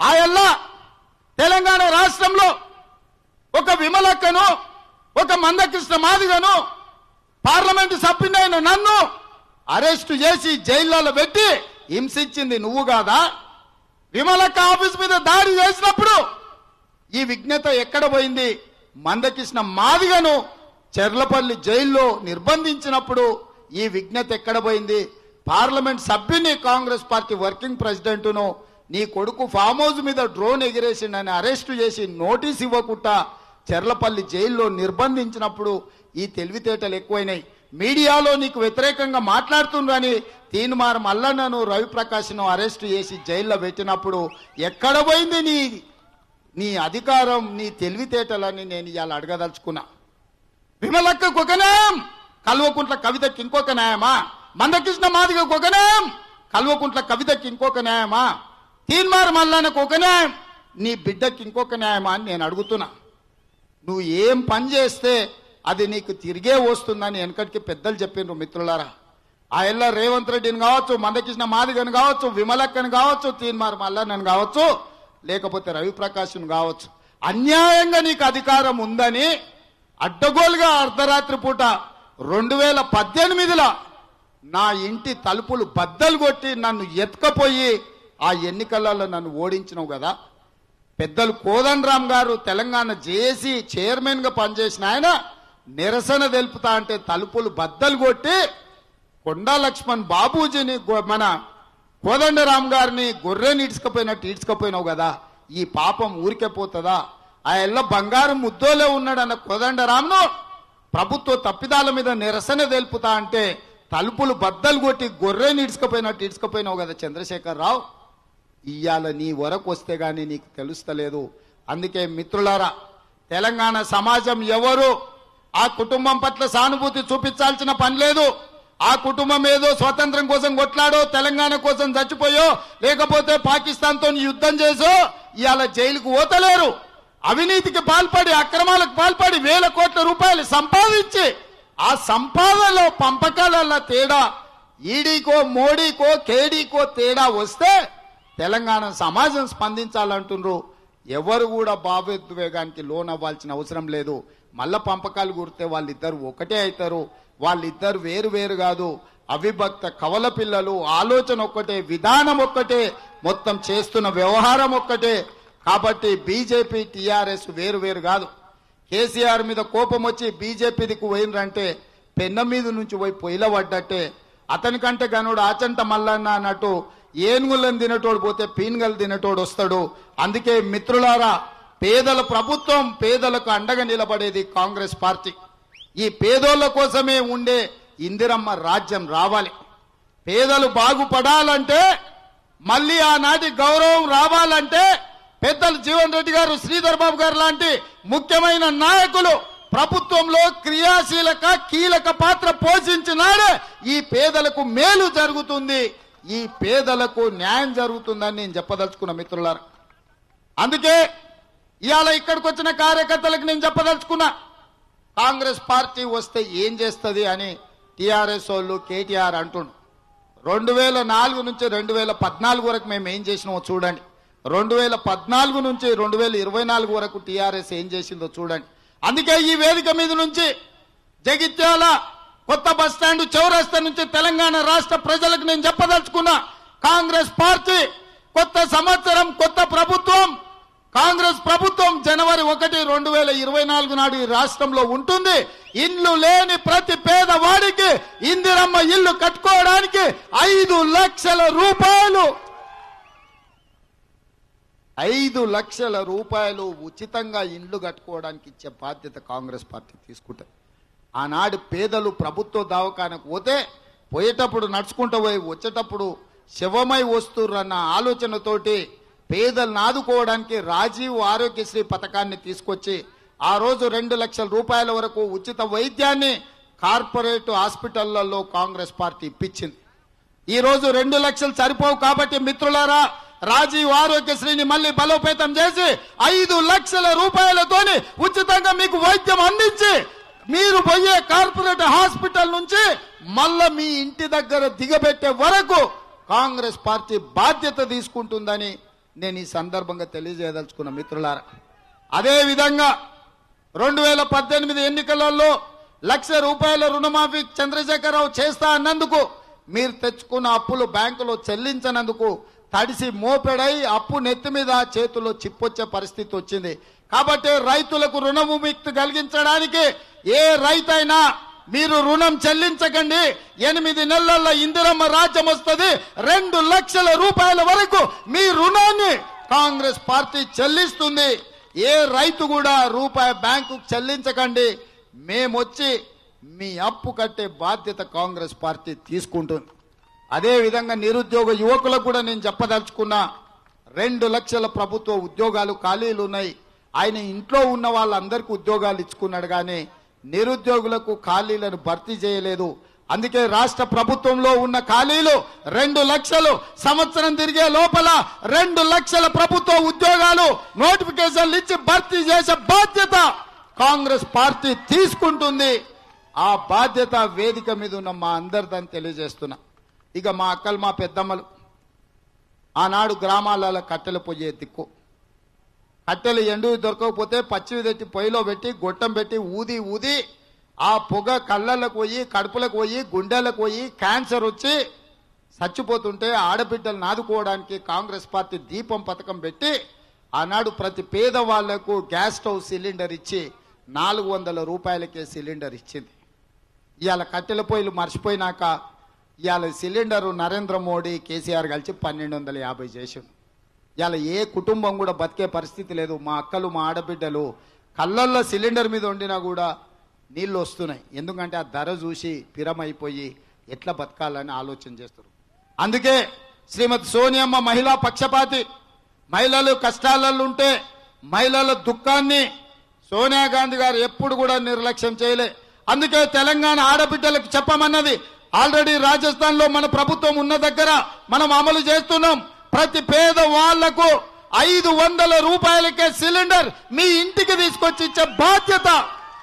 ఆయల్లా తెలంగాణ రాష్ట్రంలో ఒక విమలక్కను ఒక మందకృష్ణ మాదిగను పార్లమెంటు సభ్యుడైన నన్ను అరెస్టు చేసి జైల్లో పెట్టి హింసించింది నువ్వు కాదా? విమలక్క ఆఫీస్ మీద దాడి చేసినప్పుడు ఈ విజ్ఞత ఎక్కడ పోయింది? మందకృష్ణ మాదిగను చెర్లపల్లి జైల్లో నిర్బంధించినప్పుడు ఈ విజ్ఞత ఎక్కడ పోయింది? పార్లమెంట్ సభ్యుని కాంగ్రెస్ పార్టీ వర్కింగ్ ప్రెసిడెంట్ను నీ కొడుకు ఫామ్ హౌస్ మీద డ్రోన్ ఎగిరేసిండని అరెస్టు చేసి నోటీస్ ఇవ్వకుండా చెర్లపల్లి జైల్లో నిర్బంధించినప్పుడు ఈ తెలివితేటలు ఎక్కువైనాయి. మీడియాలో నీకు వ్యతిరేకంగా మాట్లాడుతుండ్రని తీన్మార్ మల్లన్నను రవిప్రకాష్ను అరెస్టు చేసి జైల్లో పెట్టినప్పుడు ఎక్కడ పోయింది నీ నీ అధికారం నీ తెలివితేటలని నేను ఇవాళ అడగదలుచుకున్నా. విమలక్కకు ఒక న్యాయం కల్వకుంట్ల కవితకి ఇంకొక న్యాయమా? మందకృష్ణ మాదిగకు ఒక న్యాయం కల్వకుంట్ల కవితకి ఇంకొక న్యాయమా? తీన్మార్ మల్లానికి ఒక న్యాయం. నీ బిడ్డకి ఇంకొక న్యాయమా అని నేను అడుగుతున్నా. నువ్వు ఏం పని చేస్తే అది నీకు తిరిగే వస్తుందని వెనకటికి పెద్దలు చెప్పిండ్రు మిత్రులారా. ఆ ఎల్ల రేవంత్ రెడ్డిని కావచ్చు మందకృష్ణ మాదిగని కావచ్చు విమలక్కని కావచ్చు తీన్మార్ మల్లన్నని కావచ్చు లేకపోతే రవిప్రకాష్ను కావచ్చు. అన్యాయంగా నీకు అధికారం ఉందని అడ్డగోలుగా అర్ధరాత్రి పూట రెండు వేల పద్దెనిమిదిలో నా ఇంటి తలుపులు బద్దలు కొట్టి నన్ను ఎత్తుకపోయి ఆ ఎన్నికలలో నన్ను ఓడించినావు కదా. పెద్దలు కోదండరామ్ గారు తెలంగాణ జేఏసీ చైర్మన్గా పనిచేసిన ఆయన నిరసన తెలుపుతా అంటే తలుపులు బద్దలు కొట్టి కొండా లక్ష్మణ్ బాబూజీని మన కోదండరామ్ గారిని గొర్రెని ఇడ్చుకపోయినట్టు ఇడ్చుకపోయినావు కదా. ఈ పాపం ఊరికే పోతుందా? ఆ ఎల్ల బంగారం ముద్దోలే ఉన్నాడన్న కోదండరామ్ను ప్రభుత్వ తప్పిదాల మీద నిరసన తెలుపుతా అంటే తలుపులు బద్దలు కొట్టి గొర్రెని ఇడ్చుకపోయినట్టు ఇడ్చుకపోయినావు కదా చంద్రశేఖర్ రావు. ఇయ్యాల నీ వరకు వస్తే కానీ నీకు తెలుస్తలేదు. అందుకే మిత్రులారా తెలంగాణ సమాజం ఎవరు ఆ కుటుంబం పట్ల సానుభూతి చూపించాల్సిన పని లేదు. ఆ కుటుంబం ఏదో స్వతంత్రం కోసం కొట్లాడో తెలంగాణ కోసం చచ్చిపోయో లేకపోతే పాకిస్తాన్తో యుద్ధం చేసో ఇవాళ జైలుకు పోతలేరు. అవినీతికి పాల్పడి అక్రమాలకు పాల్పడి వేల కోట్ల రూపాయలు సంపాదించి ఆ సంపాదనలో పంపకాలలో తేడా ఈడీకో మోడీకో కేడీకో తేడా వస్తే తెలంగాణ సమాజం స్పందించాలంటున్నారు ఎవరు కూడా భావోద్వేగానికి లోన్ అవ్వాల్సిన అవసరం లేదు. మళ్ళా పంపకాలు గురితే వాళ్ళిద్దరు ఒకటే అవుతారు వాళ్ళిద్దరు వేరు వేరు కాదు. అవిభక్త కవల పిల్లలు ఆలోచన ఒక్కటే విధానం ఒక్కటే మొత్తం చేస్తున్న వ్యవహారం ఒక్కటే. కాబట్టి బీజేపీ టీఆర్ఎస్ వేరు వేరు కాదు. కేసీఆర్ మీద కోపం వచ్చి బీజేపీదికి పోయినరంటే పెన్న మీద నుంచి పోయి పొయ్యిల పడ్డట్టే. అతనికంటే గనుడు ఆచంట మల్లన్న అన్నట్టు ఏనుగులను తినటోడు పోతే పీనుగలు తినటోడు వస్తాడు. అందుకే మిత్రులారా పేదల ప్రభుత్వం పేదలకు అండగా నిలబడేది కాంగ్రెస్ పార్టీ. ఈ పేదోళ్ళ కోసమే ఉండే ఇందిరమ్మ రాజ్యం రావాలి. పేదలు బాగుపడాలంటే మళ్ళీ ఆనాటి గౌరవం రావాలంటే పెద్దలు జీవన్ రెడ్డి గారు శ్రీధర్ బాబు గారు లాంటి ముఖ్యమైన నాయకులు ప్రభుత్వంలో క్రియాశీలక కీలక పాత్ర పోషించినాడే ఈ పేదలకు మేలు జరుగుతుంది. ఈ పేదలకు న్యాయం జరుగుతుందని నేను చెప్పదలుచుకున్న మిత్రులారా. అందుకే ఇవాళ ఇక్కడికి వచ్చిన కార్యకర్తలకు నేను చెప్పదలుచుకున్నా. కాంగ్రెస్ పార్టీ వస్తే ఏం చేస్తుంది అని టీఆర్ఎస్ వాళ్ళు కేటీఆర్ అంటుండు రెండు వేల నాలుగు నుంచి రెండు వేల పద్నాలుగు వరకు మేము ఏం చేసినామో చూడండి. రెండు వేల పద్నాలుగు నుంచి రెండు వేల ఇరవై నాలుగు వరకు టీఆర్ఎస్ ఏం చేసిందో చూడండి. అందుకే ఈ వేదిక మీద నుంచి జగిత్యాల కొత్త బస్ స్టాండ్ చౌరస్తా నుంచి తెలంగాణ రాష్ట్ర ప్రజలకు నేను చెప్పదలుచుకున్నా కాంగ్రెస్ పార్టీ కొత్త సంవత్సరం కొత్త ప్రభుత్వం. కాంగ్రెస్ ప్రభుత్వం జనవరి ఒకటి రెండు వేల ఇరవై నాలుగు నాడు ఈ రాష్ట్రంలో ఉంటుంది. ఇల్లు లేని ప్రతి పేదవాడికి ఇందిరమ్మ ఇల్లు కట్టుకోవడానికి ఐదు లక్షల రూపాయలు. ఐదు లక్షల రూపాయలు ఉచితంగా ఇండ్లు కట్టుకోవడానికి ఇచ్చే బాధ్యత కాంగ్రెస్ పార్టీ తీసుకుంటుంది. ఆనాడు పేదలు ప్రభుత్వ దవాఖానకు పోతే పోయేటప్పుడు నడుచుకుంటూ పోయి వచ్చేటప్పుడు శవమై వస్తుర్రన్న ఆలోచనతోటి పేదలను ఆదుకోవడానికి రాజీవ్ ఆరోగ్యశ్రీ పథకాన్ని తీసుకొచ్చి ఆ రోజు రెండు లక్షల రూపాయల వరకు ఉచిత వైద్యాన్ని కార్పొరేట్ హాస్పిటళ్ళలో కాంగ్రెస్ పార్టీ ఇప్పించింది. ఈ రోజు రెండు లక్షలు సరిపోవు కాబట్టి మిత్రులారా రాజీవ్ ఆరోగ్యశ్రీని మళ్ళీ బలోపేతం చేసి ఐదు లక్షల రూపాయలతోని ఉచితంగా మీకు వైద్యం అందించి మీరు పోయే కార్పొరేట్ హాస్పిటల్ నుంచి మళ్ళా మీ ఇంటి దగ్గర దిగబెట్టే వరకు కాంగ్రెస్ పార్టీ బాధ్యత తీసుకుంటుందని నేను ఈ సందర్భంగా తెలియజేయదలుచుకున్న మిత్రులారా. అదేవిధంగా రెండు వేల పద్దెనిమిది ఎన్నికలలో లక్ష రూపాయల రుణమాఫీ చంద్రశేఖరరావు చేస్తా అన్నందుకు మీరు తెచ్చుకున్న అప్పులు బ్యాంకులో చెల్లించనందుకు తడిసి మోపెడై అప్పు నెత్తి మీద చేతుల్లో చిప్పొచ్చే పరిస్థితి వచ్చింది. కాబట్టి రైతులకు రుణ విముక్తి కలిగించడానికి ఏ రైతైనా మీరు రుణం చెల్లించకండి. ఎనిమిది నెలల్లో ఇందిరమ్మ రాజ్యం వస్తుంది. రెండు లక్షల రూపాయల వరకు మీ రుణాన్ని కాంగ్రెస్ పార్టీ చెల్లిస్తుంది. ఏ రైతు కూడా రూపాయి బ్యాంకు చెల్లించకండి. మేమొచ్చి మీ అప్పు కట్టే బాధ్యత కాంగ్రెస్ పార్టీ తీసుకుంటుంది. అదేవిధంగా నిరుద్యోగ యువకులకు కూడా నేను చెప్పదలుచుకున్నా రెండు లక్షల ప్రభుత్వ ఉద్యోగాలు ఖాళీలు ఉన్నాయి ఆయన ఇంట్లో ఉన్న వాళ్ళందరికీ ఉద్యోగాలు ఇచ్చుకున్నాడు కానీ నిరుద్యోగులకు ఖాళీలను భర్తీ చేయలేదు. అందుకే రాష్ట్ర ప్రభుత్వంలో ఉన్న ఖాళీలు రెండు లక్షలు సంవత్సరం తిరిగే లోపల రెండు లక్షల ప్రభుత్వ ఉద్యోగాలు నోటిఫికేషన్లు ఇచ్చి భర్తీ చేసే బాధ్యత కాంగ్రెస్ పార్టీ తీసుకుంటుంది. ఆ బాధ్యత వేదిక మీద ఉన్న మా అందరిదని తెలియజేస్తున్నా. ఇక మా అక్కలు మా పెద్దమ్మలు ఆనాడు గ్రామాలలో కట్టెలు పోయే దిక్కు. కట్టెలు ఎండు దొరకకపోతే పచ్చివి తెచ్చి పొయ్యిలో పెట్టి గొట్టం పెట్టి ఊది ఊది ఆ పొగ కళ్ళలకు పోయి కడుపులకు పోయి గుండెలకు పోయి క్యాన్సర్ వచ్చి చచ్చిపోతుంటే ఆడబిడ్డలు నాదుకోవడానికి కాంగ్రెస్ పార్టీ దీపం పథకం పెట్టి ఆనాడు ప్రతి పేదవాళ్ళకు గ్యాస్ స్టవ్ సిలిండర్ ఇచ్చి నాలుగు వందల రూపాయలకే సిలిండర్ ఇచ్చింది. ఇవాళ కట్టెల పొయ్యిలు మర్చిపోయినాక ఇవాళ సిలిండరు నరేంద్ర మోడీ కేసీఆర్ కలిసి పన్నెండు వందల యాభై చేసింది ఇలా ఏ కుటుంబం కూడా బతికే పరిస్థితి లేదు. మా అక్కలు మా ఆడబిడ్డలు కళ్ళల్లో సిలిండర్ మీద వండినా కూడా నీళ్ళు వస్తున్నాయి. ఎందుకంటే ఆ ధర చూసి పిరమైపోయి ఎట్లా బతకాలని ఆలోచన చేస్తారు. అందుకే శ్రీమతి సోనియమ్మ మహిళా పక్షపాతి. మహిళలు కష్టాలలో ఉంటే మహిళల దుఃఖాన్ని సోనియా గాంధీ గారు ఎప్పుడు కూడా నిర్లక్ష్యం చేయలే. అందుకే తెలంగాణ ఆడబిడ్డలకు చెప్పమన్నది. ఆల్రెడీ రాజస్థాన్లో మన ప్రభుత్వం ఉన్న దగ్గర మనం అమలు చేస్తున్నాం. ప్రతి పేద వాళ్ళకు ఐదు వందల రూపాయలకే సిలిండర్ మీ ఇంటికి తీసుకొచ్చి ఇచ్చే బాధ్యత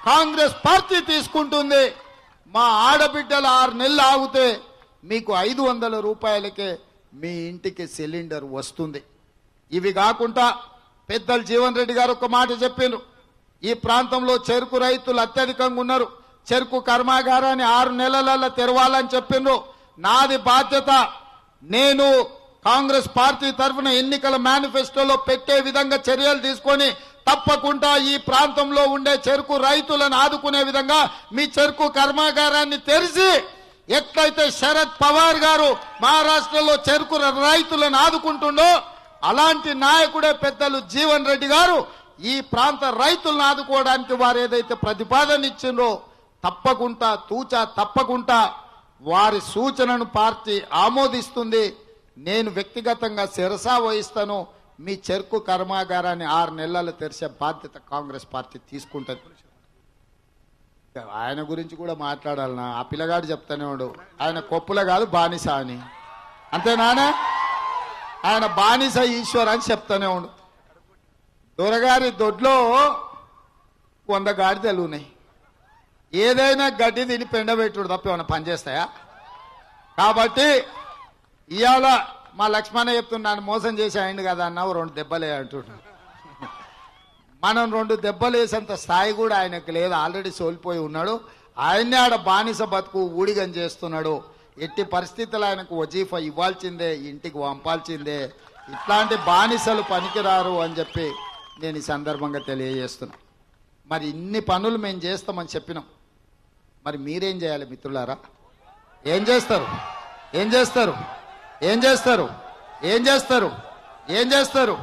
కాంగ్రెస్ పార్టీ తీసుకుంటుంది. మా ఆడబిడ్డలు ఆరు నెలలు ఆగితే మీకు ఐదు వందల రూపాయలకే మీ ఇంటికి సిలిండర్ వస్తుంది. ఇవి కాకుండా పెద్దలు జీవన్ రెడ్డి గారు ఒక మాట చెప్పిండ్రు. ఈ ప్రాంతంలో చెరుకు రైతులు అత్యధికంగా ఉన్నారు. చెరుకు కర్మాగారాన్ని ఆరు నెలలలో తెరవాలని చెప్పిండ్రు. నాది బాధ్యత. నేను కాంగ్రెస్ పార్టీ తరఫున ఎన్నికల మేనిఫెస్టోలో పెట్టే విధంగా చర్యలు తీసుకొని తప్పకుండా ఈ ప్రాంతంలో ఉండే చెరుకు రైతులను ఆదుకునే విధంగా మీ చెరుకు కర్మాగారాన్ని తెరిచి ఎట్లయితే శరద్ పవార్ గారు మహారాష్ట్రలో చెరుకు రైతులను ఆదుకుంటుండో అలాంటి నాయకుడే పెద్దలు జీవన్ రెడ్డి గారు ఈ ప్రాంత రైతులను ఆదుకోవడానికి వారు ఏదైతే ప్రతిపాదన ఇచ్చిందో తప్పకుండా తూచా తప్పకుండా వారి సూచనను పార్టీ ఆమోదిస్తుంది. నేను వ్యక్తిగతంగా శిరసా వహిస్తాను మీ చెరుకు కర్మాగారాన్ని ఆరు నెలలు తెరిచే బాధ్యత కాంగ్రెస్ పార్టీ తీసుకుంటుంది. ఆయన గురించి కూడా మాట్లాడాలనా ఆ పిల్లగాడు చెప్తానే ఉండు. ఆయన కొప్పుల కాదు బానిస అని. అంతేనానా ఆయన బానిస ఈశ్వర్ అని చెప్తానే ఉండు. దొరగారి దొడ్లో వంద గాడిదలు ఉన్నాయి. ఏదైనా గడ్డి తిని పెండబెట్టుడు తప్ప ఏమైనా పనిచేస్తాయా కాబట్టి ఇవాళ మా లక్ష్మణ చెప్తున్నాను మోసం చేసి అయింది కదా అన్నావు రెండు దెబ్బలే అంటున్నాడు మనం రెండు దెబ్బలు వేసేంత స్థాయి కూడా ఆయనకు లేదు. ఆల్రెడీ సోల్పోయి ఉన్నాడు. ఆయన్నే ఆడ బానిస బతుకు ఊడిగం చేస్తున్నాడు. ఎట్టి పరిస్థితులు ఆయనకు వజీఫా ఇవ్వాల్సిందే ఇంటికి పంపాల్సిందే. ఇట్లాంటి బానిసలు పనికిరారు అని చెప్పి నేను ఈ సందర్భంగా తెలియజేస్తున్నా. మరి ఇన్ని పనులు మేము చేస్తామని చెప్పినాం. మరి మీరేం చేయాలి మిత్రులారా? ఏం చేస్తారు? ఏం చేస్తారు? ఏం చేస్తారు? ఏం చేస్తారు? ఏం చేస్తారు?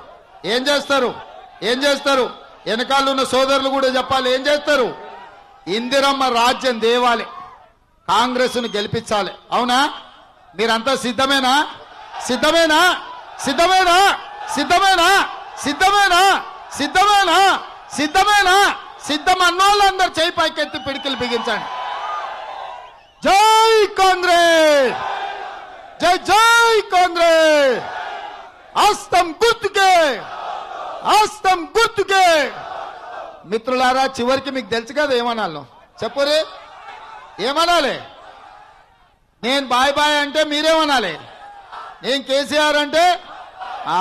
ఏం చేస్తారు? ఏం చేస్తారు? వెనకాల ఉన్న సోదరులు కూడా చెప్పాలి ఏం చేస్తారు? ఇందిరమ్మ రాజ్యం దేవాలి కాంగ్రెస్ను గెలిపించాలి. అవునా? మీరంతా సిద్ధమేనా? సిద్ధమేనా? సిద్ధమేనా? సిద్ధమేనా? సిద్ధమేనా? సిద్ధమేనా? సిద్ధమేనా? సిద్ధం అన్నోళ్ళందరూ చేయి పైకెత్తి పిడికిలు బిగించండి. జై కాంగ్రెస్! జై జై కాంగ్రెస్! ఆస్తం గుర్తుకే! ఆస్తం గుర్తుకే! మిత్రులారా చివరికి మీకు తెలుసు కదా ఏమనాలో? చెప్పురే? ఏమనాలి? నేను బాయ్ బాయ్ అంటే మీరేమనాలి? నేను కేసీఆర్ అంటే? ఆ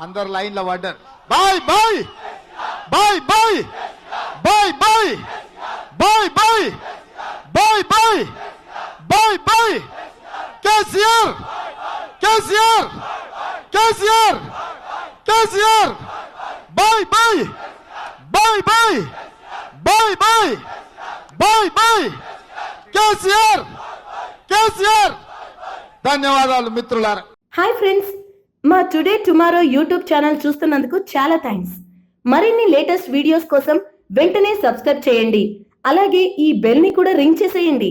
అందరు లైన్లో పడ్డారు bye bye! Bye bye! Bye bye! Bye bye! Bye bye! Bye bye! KCR KCR KCR KCR bye bye bye bye bye bye bye bye KCR KCR ధన్యవాదాలు మిత్రులారా. హాయ్ ఫ్రెండ్స్ మా టుడే టుమారో యూట్యూబ్ ఛానల్ చూస్తున్నందుకు చాలా thanks మరిన్ని latest videos కోసం వెంటనే subscribe చేయండి. అలాగే ఈ బెల్ని కూడా రింగ్ చేసేయండి.